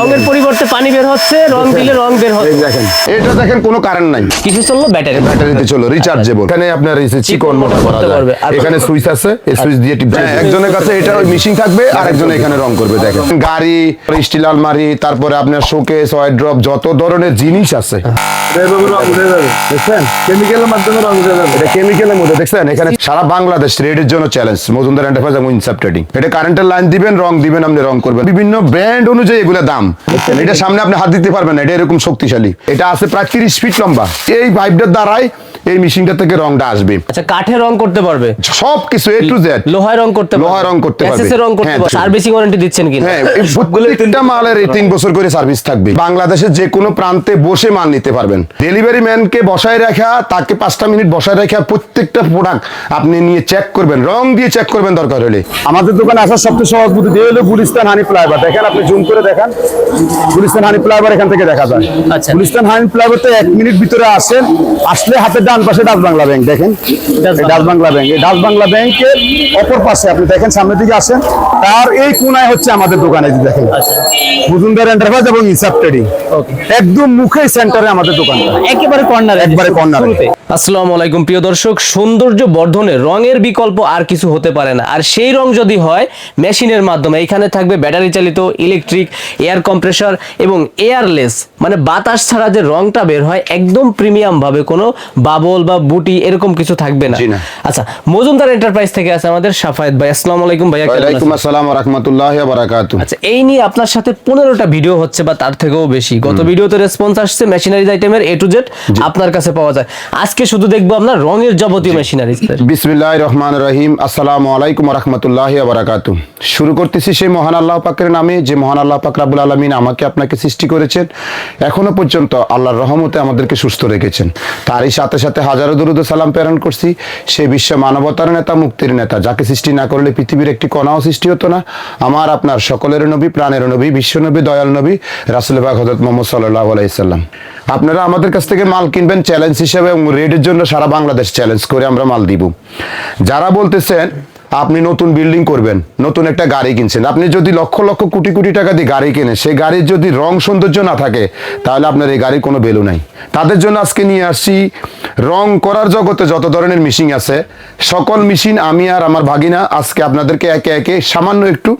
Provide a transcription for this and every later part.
রঙের পরিবর্তে পানি বের হচ্ছে রং দিলে রং বের হচ্ছে। দেখেন। এটা দেখেন কোনো কারেন্ট নাই। কিছু চলল ব্যাটারি ব্যাটারিতে চলো রিচার্জেবল এখানে আপনার এই চিকন মোটা করা। আর- এখানে সুইচ আছে এই সুইচ দিয়ে টিপতে হ্যাঁ, একজনের কাছে এটা ওই মেশিন থাকবে আর একজন এখানে রং করবে দেখেন। গাড়ি স্টিল আলমারি তারপরে আপনার শোকেস ওয়াইড্রপ যত ধরনের জিনিস আছে। কেমিক্যালের মাধ্যমে রং উঠে যাবে। এটা কেমিক্যালের মধ্যে দেখছেন? এখানে সারা বাংলাদেশ রেডের জন্য চ্যালেঞ্জ মজুমদার এন্টারপ্রাইজ এবং ইনসাপ ট্রেডিং এটা কারেন্টের লাইন দিবেন রং দিবেন আপনি রং করবেন। বিভিন্ন ব্র্যান্ড অনুযায়ী এগুলো দাম। এটা সামনে আপনি হাত দিতে পারবেন না, এটা এরকম শক্তিশালী। এটা আছে প্রায় তিরিশ ফিট লম্বা। এই পাইপটার দ্বারাই এই মেশিনটা থেকে রংটা আসবে। আচ্ছা কাঠে রং করতে পারবে? সব কিছু এ টু জেড লোহায় রং করতে পারবে। লোহায় রং করতে পারবে। এসএস রং করতে হ্যাঁ, পারবে। সার্ভিসিং ওয়ারেন্টি দিচ্ছেন কিনা? হ্যাঁ এই প্রত্যেকটা মালের এই তিন বছর করে সার্ভিস থাকবে। বাংলাদেশের যে কোনো প্রান্তে বসে মাল নিতে পারবেন। ডেলিভারি ম্যানকে বসায় রাখা তাকে পাঁচটা মিনিট বসায় রাখা প্রত্যেকটা প্রোডাক্ট আপনি নিয়ে চেক করবেন। রং দিয়ে চেক করবেন দরকার হলে। আমাদের দোকানে আসার সবচেয়ে সহজ বুদ্ধি দিয়ে হলো গুলিস্তান হানি ফ্লাইওভার দেখেন আপনি জুম করে দেখান। গুলিস্তান হানি ফ্লাইওভার এখান থেকে দেখা যায়। আচ্ছা। গুলিস্তান হানি ফ্লাইওভার এক মিনিট ভিতরে আসেন আসলে হাতের ডান পাশে ডাচ বাংলা ব্যাংক দেখেন। ডাচ বাংলা। ব্যাংক এই ডাচ বাংলা ব্যাংকের অপর পাশে আপনি দেখেন সামনের দিকে আসেন তার এই কোনায় হচ্ছে আমাদের দোকান এই দেখেন। আচ্ছা। মজুমদার এন্টারপ্রাইজ এবং ইনসাপ ট্রেডিং একদম মুখে সেন্টারে আমাদের দোকানটা। একেবারে কর্নারে একবারে এ। আসসালামু আলাইকুম প্রিয় দর্শক। সৌন্দর্য বর্ধনে রঙের বিকল্প আর কিছু হতে পারে না। আর সেই রং যদি হয় মেশিনের মাধ্যমে এখানে থাকবে ব্যাটারি চালিত ইলেকট্রিক এয়ার কম্প্রেসর এবং এয়ারলেস মানে বাতাস ছাড়া যে রংটা বের হয় একদম প্রিমিয়াম ভাবে কোনো বাবল বা বুটি এরকম কিছু থাকবে না। আচ্ছা মজুমদার এন্টারপ্রাইজ থেকে আছে আমাদের সাফায়েত ভাই। আসসালামু আলাইকুম আছেন? ওয়ালাইকুম আসসালাম ওয়া রাহমাতুল্লাহি ওয়া বারাকাতুহু। আচ্ছা এই নিয়ে আপনার সাথে পনেরোটা ভিডিও হচ্ছে বা তার থেকেও বেশি। গত ভিডিওতে রেসপন্স আসছে মেশিনারিজ আইটেমের এ টু জেড আপনার কাছে পাওয়া যায়। আজকে শুধু দেখব আপনার রঙের যাবতীয় মেশিনারিজ বিসমিল্লাহির রহমানির রহিম। আসসালামু আলাইকুম ওয়া রাহমাতুল্লাহি ওয়া বারাকাতুহু। শুরু করতেছি সেই মহান আল্লাহ পাকের নামে যে মহান আল্লাহ পাক রাব্বুল আলামিন আমাকে আপনাকে সৃষ্টি করেছেন। এখনও পর্যন্ত আল্লাহর রহমতে আমাদেরকে সুস্থ রেখেছেন। তারই সাথে সাথে হাজারো দরুদ সালাম প্রেরণ করছি। সে বিশ্ব মানবতার নেতা, মুক্তির নেতা। যাকে সৃষ্টি না করলে পৃথিবীর একটি কণাও সৃষ্টি হতো না। আমার, আপনার সকলের নবী, প্রাণের নবী বিশ্বনবী দয়াল নবী, রাসুল বাগ হজরত মোহাম্মদ সাল্লাহ আলাইসাল্লাম আপনারা আমাদের কাছ থেকে মাল কিনবেন চ্যালেঞ্জ হিসেবে এবং রেডের জন্য সারা বাংলাদেশ চ্যালেঞ্জ করে আমরা মাল দিব। যারা বলতেছেন আপনি নতুন বিল্ডিং করবেন নতুন একটা গাড়ি কিনছেন। আপনি যদি লক্ষ লক্ষ কোটি কোটি টাকা দিয়ে গাড়ি কেনেন সেই গাড়ির যদি রং সৌন্দর্য না থাকে তাহলে আপনার এই গাড়ির কোনো ভ্যালু নাই। তাদের জন্য আজকে নিয়ে আসছি রং করার জগতে যত ধরনের মেশিন আছে সকল মেশিন আমি আর আমার ভাগিনা আজকে আপনাদেরকে একে একে সামান্য একটু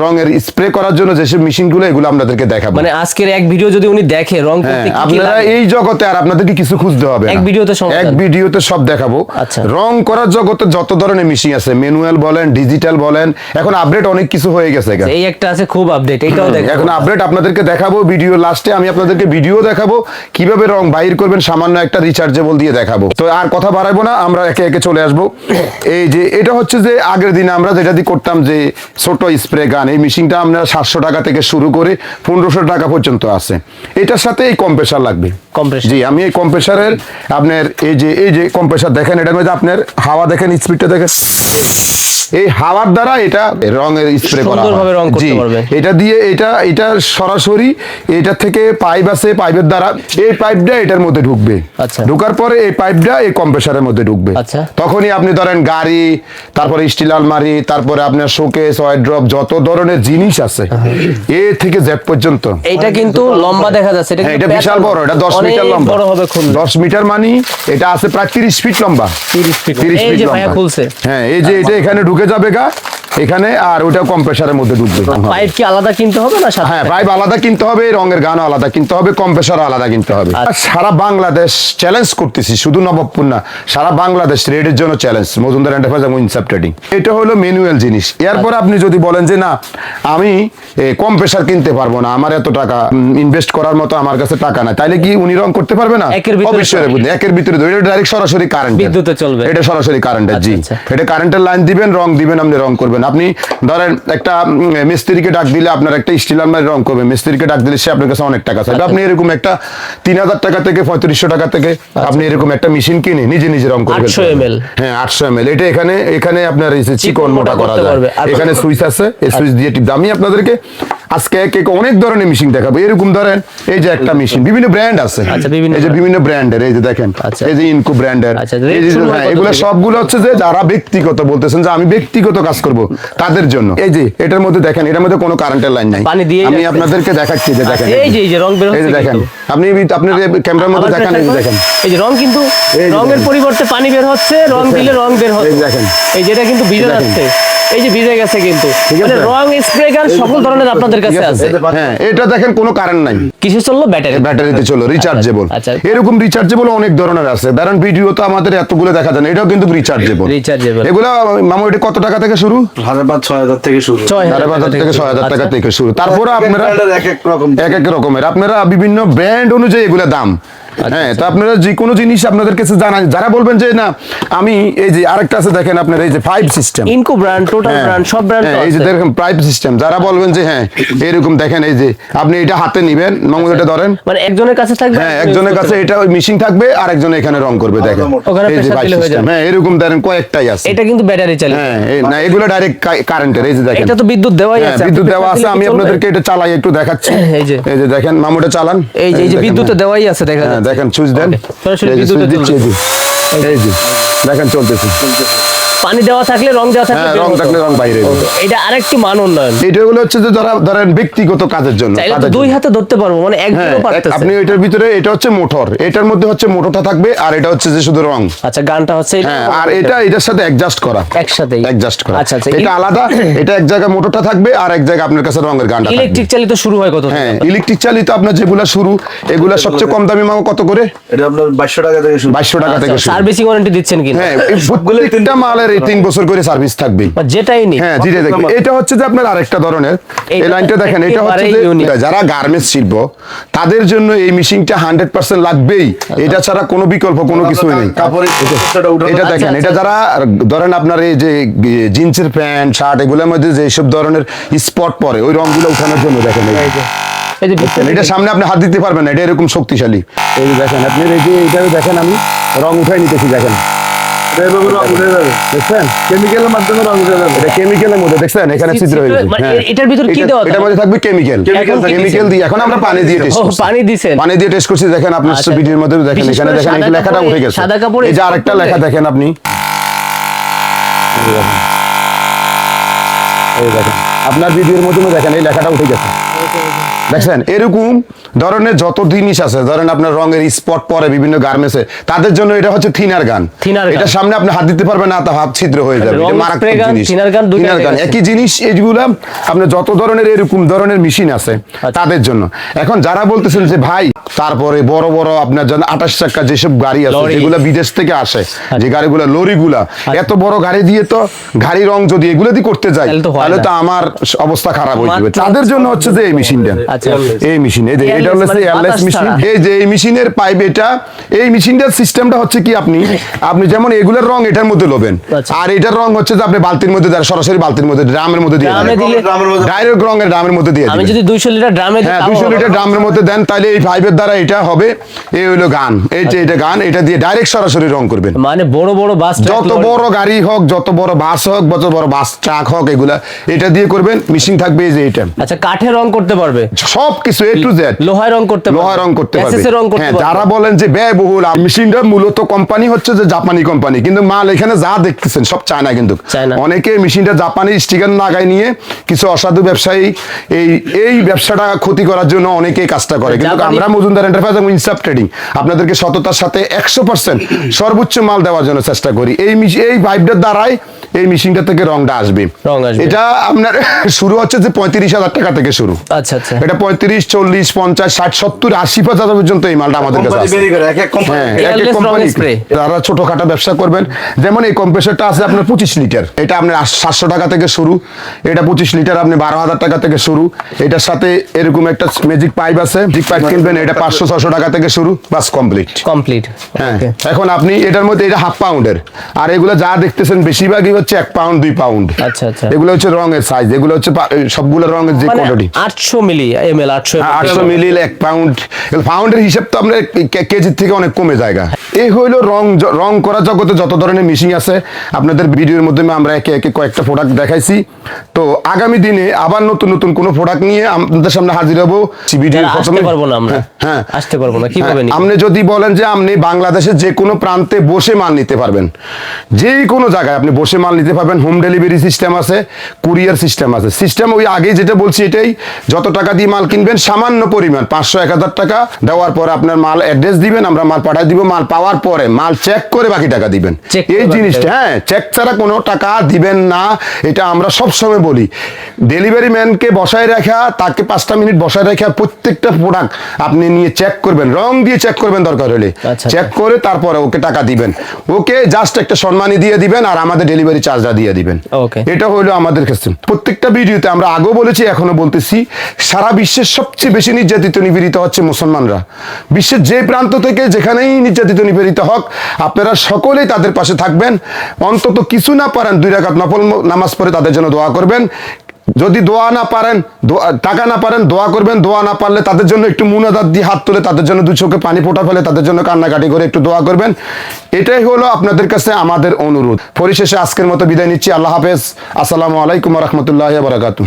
রঙের স্প্রে করার জন্য যেসব মেশিনগুলো এগুলো আপনাদেরকে দেখাবো। মানে আজকের এক ভিডিও যদি উনি দেখে রং হ্যাঁ আপনারা এই জগতে আর আপনাদেরকে কিছু খুঁজতে হবে এক ভিডিওতে। এক ভিডিওতে সব দেখাবো। আচ্ছা। রং করার জগতে যত ধরনের মেশিন আছে ম্যানুয়াল বলেন ডিজিটাল বলেন এখন আপডেট অনেক কিছু হয়ে গেছে এই একটা আছে খুব আপডেট এটাও দেখো। এখন আপডেট আপনাদেরকে দেখাবো ভিডিও লাস্টে আমি আপনাদেরকে ভিডিও দেখাবো কীভাবে রং বাইর করবেন সামান্য একটা রিচার্জেবল দিয়ে দেখাবো। তো আর কথা বাড়াবো না আমরা একে একে চলে আসব। এই যে এটা হচ্ছে যে আগের দিনে আমরা যেটা দিয়ে করতাম যে ছোট স্প্রে গান এই মেশিনটা আমরা সাতশো টাকা থেকে শুরু করে পনেরোশো টাকা পর্যন্ত আছে। এটার সাথে এই কম্প্রেসার লাগবে। Compressor। জি আমি এই কম্প্রেসারের আপনার এই যে এই যে কম্প্রেসার দেখেন এটার মধ্যে আপনার হাওয়া দেখেন স্পিডটা দেখেন এই হাওয়ার দ্বারা এটা রঙের স্প্রে করা সুন্দরভাবে রং করতে পারবে। এটা দিয়ে এটা এটা সরাসরি এটা থেকে পাইপ আছে পাইপের দ্বারা এই পাইপটা এটার মধ্যে ঢুকবে আচ্ছা। ঢোকার পরে এই পাইপটা এই কম্প্রেসারের মধ্যে ঢুকবে আচ্ছা। তখনই আপনি ধরেন গাড়ি তারপরে স্টিল আলমারি তারপরে আপনার শোকেস ওয়াইড্রপ যত ধরনের জিনিস আছে এ থেকে জেড পর্যন্ত এটা কিন্তু লম্বা দেখা যাচ্ছে হ্যাঁ, এটা বিশাল বড় এটা দশ অনেক মিটার লম্বা। বড় হবে খুললে। দশ মিটার মানে এটা আছে প্রায় তিরিশ ফিট লম্বা। 30 ফিট। 30 এই ফিট যে লম্বা। খুলছে। হ্যাঁ এই যে এটা এখানে ঢুকে যাবে গা। এখানে আর ওটা কম্প্রেসারের মধ্যে ঢুকবে পাইপ কি আলাদা কিনতে হবে না সাথে হ্যাঁ পাইপ আলাদা কিনতে হবে রঙের গানও আলাদা কিনতে হবে কম্প্রেসার আলাদা কিনতে হবে আচ্ছা। আর সারা বাংলাদেশ চ্যালেঞ্জ করতেছি শুধু নবাবপুর না সারা বাংলাদেশ রেডের জন্য চ্যালেঞ্জ মজুমদার এন্টারপ্রাইজ এবং ইনসাপ ট্রেডিং এটা হলো ম্যানুয়াল জিনিস এরপর আপনি যদি বলেন যে না আমি কম প্রেসার কিনতে পারব না আমার এত টাকা ইনভেস্ট করার মতো আমার কাছে টাকা নাই তাইলে কি উনি রং করতে পারবে না অবশ্যই। একের ভিতরে এটা ডাইরেক্ট সরাসরি কারেন্ট বিদ্যুতে চলবে। এটা সরাসরি কারেন্টের জি আচ্ছা, আচ্ছা। এটা কারেন্টের লাইন দিবেন রং দিবেন আপনি রং করবেন আপনি ধরেন একটা মিস্ত্রিকে ডাক দিলে আপনার একটা স্টিল আলমারি রং করবে। মিস্ত্রিকে ডাক দিলে সে আপনার কাছে অনেক টাকা চাইবে। আপনি এরকম একটা তিন হাজার টাকা থেকে পঁয়ত্রিশশো টাকা থেকে আপনি এরকম একটা মেশিন কিনে নিজে নিজে রং করবেন। 800 ml হ্যাঁ আটশো এম এটা এখানে এখানে আপনার যে চিকন মোটা করা যায়। এখানে সুইচ আছে এই সুইচ দিয়ে টিপ আমি আপনাদেরকে আজকে এক এক অনেক ধরনের মেশিন দেখাবো। এরকম ধরেন এই যে একটা মেশিন বিভিন্ন ব্র্যান্ড আছে। আচ্ছা, এই যে। বিভিন্ন ব্র্যান্ডের এই যে দেখেন আচ্ছা। এই যে ইনকো ব্র্যান্ডের। আচ্ছা, এই যে শুরু হয় এগুলো সবগুলো হচ্ছে যে যারা ব্যক্তিগত বলতেছেন যে আমি ব্যক্তিগত কাজ করব। তাদের জন্য এই যে এটার মধ্যে দেখেন এটার মধ্যে কোনো কারেন্টের লাইন নাই পানি দিয়ে আমি আপনাদেরকে দেখাচ্ছি যে দেখেন আচ্ছা, এই যে এই যে রং বের এই যে হচ্ছে দেখেন আপনি আপনার ক্যামেরার মধ্যে দেখেন এই যে দেখেন এই যে রং কিন্তু রং এর রঙের পরিবর্তে পানি বের হচ্ছে রং। দিলে রং বের হচ্ছে দেখেন। এই যেটা কিন্তু ভিজে। যাচ্ছে এই যে ভিজে গেছে কিন্তু। মানে? রং স্প্রে গান সকল ধরনের আপনাদের কাছে আছে? হ্যাঁ এটা দেখেন কোনো কারেন্ট নাই। কিসে চলল? ব্যাটারি ব্যাটারিতে চলো রিচার্জেবল আচ্ছা। এরকম রিচার্জেবল অনেক ধরনের আছে। কারণ ভিডিও তো আমাদের এতগুলো দেখা যায় না এটাও কিন্তু রিচার্জেবল Rechargeable। এগুলো মামু এটা কত টাকা থেকে শুরু? হাজার পাঁচ ছয় হাজার থেকে শুরু। ছয় সাড়ে পাঁচ হাজার থেকে ছয় হাজার টাকা আচ্ছা। থেকে শুরু। তারপরে আপনারা এক এক রকম। এক এক রকমের। আপনারা বিভিন্ন ব্র্যান্ড অনুযায়ী এগুলো দাম। হ্যাঁ তো আপনারা যে কোনো জিনিস আপনাদের কাছে জানান যারা বলবেন যে না আমি এই যে আরেকটা আছে দেখেন আপনার এই যে ফাইভ সিস্টেম ইনকো ব্র্যান্ড টোটাল ব্র্যান্ড সব ব্র্যান্ড এই যে দেখেন প্রাইভ সিস্টেম যারা বলবেন যে হ্যাঁ এরকম দেখেন এই যে আপনি এটা হাতে নিবেন এটা ধরেন। মানে একজনের কাছে থাকবে হ্যাঁ একজনের কাছে এটা ওই মিশিং থাকবে আর একজন এখানে রং করবে দেখেন। এই যে vibe দিলে হয়ে এরকম ধরেন কয়েকটাই আছে। এটা কিন্তু ব্যাটারি চালিত। হ্যাঁ না এগুলো ডাইরেক্ট কারেন্টের এই যে দেখেন। এটা তো বিদ্যুৎ দেওয়াই হ্যাঁ, আছে বিদ্যুৎ দেওয়া আছে আমি? আপনাদেরকে এটা চালাই একটু দেখাচ্ছি। এই যে। এই যে দেখেন মামুটা চালান। এই যে এই যে দেখেন, বিদ্যুতে হ্যাঁ। দেওয়াই আছে দেখা হ্যাঁ দেখেন সুইচ দেন। সুইচ দিচ্ছি এই দেখেন চলতেছে। পানি দেওয়া থাকলে রং দেওয়া থাকলে হ্যাঁ রং থাকলে রং বাইরে এটা আরেকটু মান উন্নয়ন। এটা হলো হচ্ছে যে যারা ধরেন ব্যক্তিগত কাজের জন্য দুই হাতে ধরতে পারব মানে হ্যাঁ একজনও এক- পারতেছে আপনি এটার ভিতরে এটা হচ্ছে মোটর। এটার মধ্যে হচ্ছে মোটরটা থাকবে আর এটা হচ্ছে যে শুধু রং। আচ্ছা গানটা হচ্ছে হ্যাঁ আর এটা এটার সাথে অ্যাডজাস্ট করা। একসাথেই অ্যাডজাস্ট করা। আচ্ছা আচ্ছা এটা আলাদা এটা এক জায়গায় মোটরটা থাকবে আর এক জায়গায় আপনার কাছে রঙের গানটা ইলেকট্রিক চালিত শুরু হয় কত হ্যাঁ ইলেকট্রিক চালিত আপনার যেগুলা শুরু এগুলা সবচেয়ে কম দামি মামা কত করে? এটা আপনার বাইশশো টাকা থেকে শুরু। বাইশশো টাকা আচ্ছা থেকে শুরু। সার্ভিসিং ওয়ারেন্টি দিচ্ছেন কিনা? হ্যাঁ এই প্রত্যেকটা মালের এই তিন বছর করে সার্ভিস থাকবে যেটাই নি হ্যাঁ দেখবে এটা হচ্ছে যে আপনার আরেকটা ধরনের। এই লাইনটা দেখেন এটা হচ্ছে যে যারা গার্মেন্টস শিল্প তাদের জন্য এই মেশিনটা হান্ড্রেড পার্সেন্ট লাগবেই। এটা ছাড়া কোনো বিকল্প কোনো কিছুই নেই। এটা দেখেন এটা যারা ধরেন আপনার এই যে জিন্সের প্যান্ট শার্ট এগুলোর মধ্যে যে সব ধরনের স্পট পরে ওই রংগুলো উঠানোর জন্য দেখেন এটা সামনে আপনি হাত দিতে পারবেন না এটা এরকম শক্তিশালী। এই দেখেন আপনি এই যে এটাও দেখেন আমি রং উঠাই নিতেছি দেখেন। দেখছেন? কেমিক্যালের মাধ্যমে রং উঠে যাবে। এটা কেমিক্যালের মধ্যে দেখছেন? এখানে ছিদ্র হয়ে গেছে। মানে। এটার ভিতর কি দেওয়া এটার মধ্যে থাকবে কেমিক্যাল Chemical কেমিক্যাল দিয়ে এখন আমরা পানি দিয়ে টেস্ট পানি দিছেন পানি দিয়ে টেস্ট করছি দেখেন আপনার আচ্ছা। ভিডিওর মধ্যে দেখেন এখানে দেখেন এই লেখাটা উঠে গেছে। সাদা কাপড়ে এই যে spot আরেকটা লেখা দেখেন আপনি। এই দেখেন। আপনার ভিডিওর মধ্যে দেখেন এই লেখাটা উঠে গেছে। দেখছেন? এরকম ধরনের যত জিনিস আছে ধরেন আপনার রঙের স্পট পরে বিভিন্ন গার্মেন্টসে তাদের জন্য এটা হচ্ছে থিনার গান। এটা সামনে আপনি হাত দিতে পারবেন না তা হাত ছিদ্র হয়ে যাবে। মারাত্মক জিনিস। Thinner gun, একই জিনিস এইগুলা আপনার যত ধরনের এরকম ধরনের মেশিন আছে আচ্ছা। তাদের জন্য। এখন যারা বলতেছেন যে ভাই তারপরে বড় বড় আপনার জন্য আঠাশ চাকা যেসব গাড়ি আছে যেগুলো বিদেশ থেকে আসে যে গাড়িগুলো লরিগুলা এত বড় গাড়ি দিয়ে তো গাড়ি রং যদি এগুলো দিয়ে করতে যাই তাহলে তো আমার অবস্থা খারাপ হয়ে যাবে। তাদের জন্য হচ্ছে যে এই মেশিনটা আচ্ছা। এই মেশিন এই যে এটা Airless এয়ারলেস মেশিন এই যে এই মেশিনের পাইপ এটা এই মেশিনটার সিস্টেমটা হচ্ছে কি আপনি আপনি যেমন এগুলোর রং এটার মধ্যে লোবেন আচ্ছা। আর এটার রং হচ্ছে যে আপনি বালতির মধ্যে দেন সরাসরি বালতির মধ্যে ড্রামের মধ্যে দিয়ে ড্রামে দিলে ড্রামের মধ্যে ডাইরেক্ট রঙের ড্রামের মধ্যে দিয়ে আমি যদি দুইশো লিটার ড্রামে হ্যাঁ? লিটার ড্রামের মধ্যে দেন তাহলে এই পাইপের দ্বারা এটা হবে। এই হলো গান। এই যে এটা গান এটা দিয়ে ডাইরেক্ট সরাসরি রং করবেন। মানে বড় বড় বাস যত বড় গাড়ি হোক যত বড় বাস হোক যত বড় বাস ট্রাক হোক এগুলা এটা দিয়ে করবেন। মেশিন থাকবে এই যে এটা আচ্ছা কাঠে রং করতে পারবে। সব কিছু এ টু জেড লোহায় রং করতে পারবে। লোহা রং করতে পারবে। SSA রং করতে হ্যাঁ যারা বলেন যে ব্যয়বহুল আর মেশিনটা মূলত কোম্পানি হচ্ছে যে জাপানি কোম্পানি কিন্তু মাল এখানে যা দেখতেছেন সব চায়না কিন্তু। অনেকে মেশিনটা জাপানি স্টিকার লাগাই নিয়ে কিছু অসাধু ব্যবসায়ী এই এই ব্যবসাটা ক্ষতি করার জন্য অনেকেই কাজটা করে। কিন্তু আমরা মজুমদার এন্টারপ্রাইজ এবং ইনসাফ ট্রেডিং আপনাদেরকে সততার সাথে একশো পার্সেন্ট সর্বোচ্চ মাল দেওয়ার জন্য চেষ্টা করি। এই এই ভাইবটার দ্বারাই এই মেশিনটা থেকে রংটা আসবে। এটা আপনার শুরু হচ্ছে যে পঁয়ত্রিশ হাজার টাকা থেকে শুরু। আচ্ছা আচ্ছা। এটা পঁয়ত্রিশ চল্লিশ পঞ্চাশ ষাট সত্তর আশি হাজার পর্যন্ত এই মালটা আমাদের কাছে কোম্পানি হ্যাঁ। যারা ছোটখাটো ব্যবসা করবেন। যেমন এই কম্প্রেসারটা আছে আপনার পঁচিশ লিটার। এটা আপনার সাতশো টাকা থেকে শুরু। এটা পঁচিশ লিটার আপনি বারো হাজার টাকা থেকে শুরু। এটার সাথে এরকম একটা ম্যাজিক পাইপ আছে। ম্যাজিক পাইপ কিনবেন এটা পাঁচশো ছশো টাকা থেকে শুরু। বাস কমপ্লিট কমপ্লিট হ্যাঁ এখন আপনি এটার মধ্যে এটা হাফ পাউন্ডের আর এগুলো যা দেখতেছেন বেশিরভাগই হচ্ছে এক পাউন্ড দুই পাউন্ড আচ্ছা, আচ্ছা। এগুলো হচ্ছে রঙের সাইজ এগুলো হচ্ছে সবগুলো রঙের যে মানে কোয়ান্টিটি আটশো মিলি এম এল আটশো আটশো মিলি এক পাউন্ড পাউন্ডের হিসাব তো আপনার কে- কেজির থেকে অনেক কমে জায়গা। এই হইল রং রং করা জগতে যত ধরনের মেশিন আছে আপনাদের ভিডিওর মাধ্যমে আমরা একে একে কয়েকটা প্রোডাক্ট দেখাইছি। তো আগামী দিনে আবার নতুন নতুন কোনো প্রোডাক্ট নিয়ে আপনাদের সামনে হাজির হব। ভিডিওর আসতে পারব না আমরা। হ্যাঁ আসতে পারব না হ্যাঁ, কীভাবে নিব? আপনি যদি বলেন যে আপনি বাংলাদেশের যে কোনো প্রান্তে বসে মাল নিতে পারবেন। যে কোনো জায়গায় আপনি বসে মাল মাল নিতে পারবেন হোম ডেলিভারি সিস্টেম আছে কুরিয়ার সিস্টেম আছে। সিস্টেম ওই আগে যেটা বলছি এটাই যত টাকা দিয়ে মাল কিনবেন সামান্য পরিমাণ পাঁচশো এক হাজার টাকা দেওয়ার পরে আপনার মাল অ্যাড্রেস দিবেন আমরা মাল পাঠিয়ে দিব মাল পাওয়ার পরে মাল চেক করে বাকি টাকা দিবেন। এই জিনিসটা হ্যাঁ চেক ছাড়া কোনো টাকা দিবেন না এটা আমরা সব সময় বলি। ডেলিভারি ম্যানকে বসায় রাখা তাকে পাঁচটা মিনিট বসায় রাখা প্রত্যেকটা প্রোডাক্ট আপনি নিয়ে চেক করবেন রং দিয়ে চেক করবেন দরকার হলে। আচ্ছা, চেক করে তারপরে ওকে টাকা দিবেন। ওকে জাস্ট একটা সম্মানী দিয়ে দিবেন আর আমাদের ডেলিভারি চার্জটা দিয়ে দিবেন। এটা হলো আমাদের কাছে। প্রত্যেকটা ভিডিওতে আমরা আগেও বলেছি এখনও বলতেছি সারা বিশ্বের সবচেয়ে বেশি নির্যাতিত নিপীড়িত হচ্ছে মুসলমানরা। বিশ্বের যে প্রান্ত থেকে যেখানেই নির্যাতিত নিপীড়িত হোক আপনারা সকলেই তাদের পাশে থাকবেন। অন্তত কিছু না পারেন দুই রাকাত নফল নামাজ পড়ে তাদের জন্য দোয়া করবেন। যদি দোয়া না পারেন টাকা না পারেন, দোয়া করবেন, দোয়া না পারলে তাদের জন্য একটু মুনাদার দিয়ে হাত তুলে তাদের জন্য দু চোখে পানি ফোটা ফেলে তাদের জন্য কান্নাকাটি করে একটু দোয়া করবেন। এটাই হলো আপনাদের কাছে আমাদের অনুরোধ। পরিশেষে আজকের মতো বিদায় নিচ্ছি। আল্লাহ হাফেজ। আসসালামু আলাইকুম রহমতুল্লাহ বারাকাতু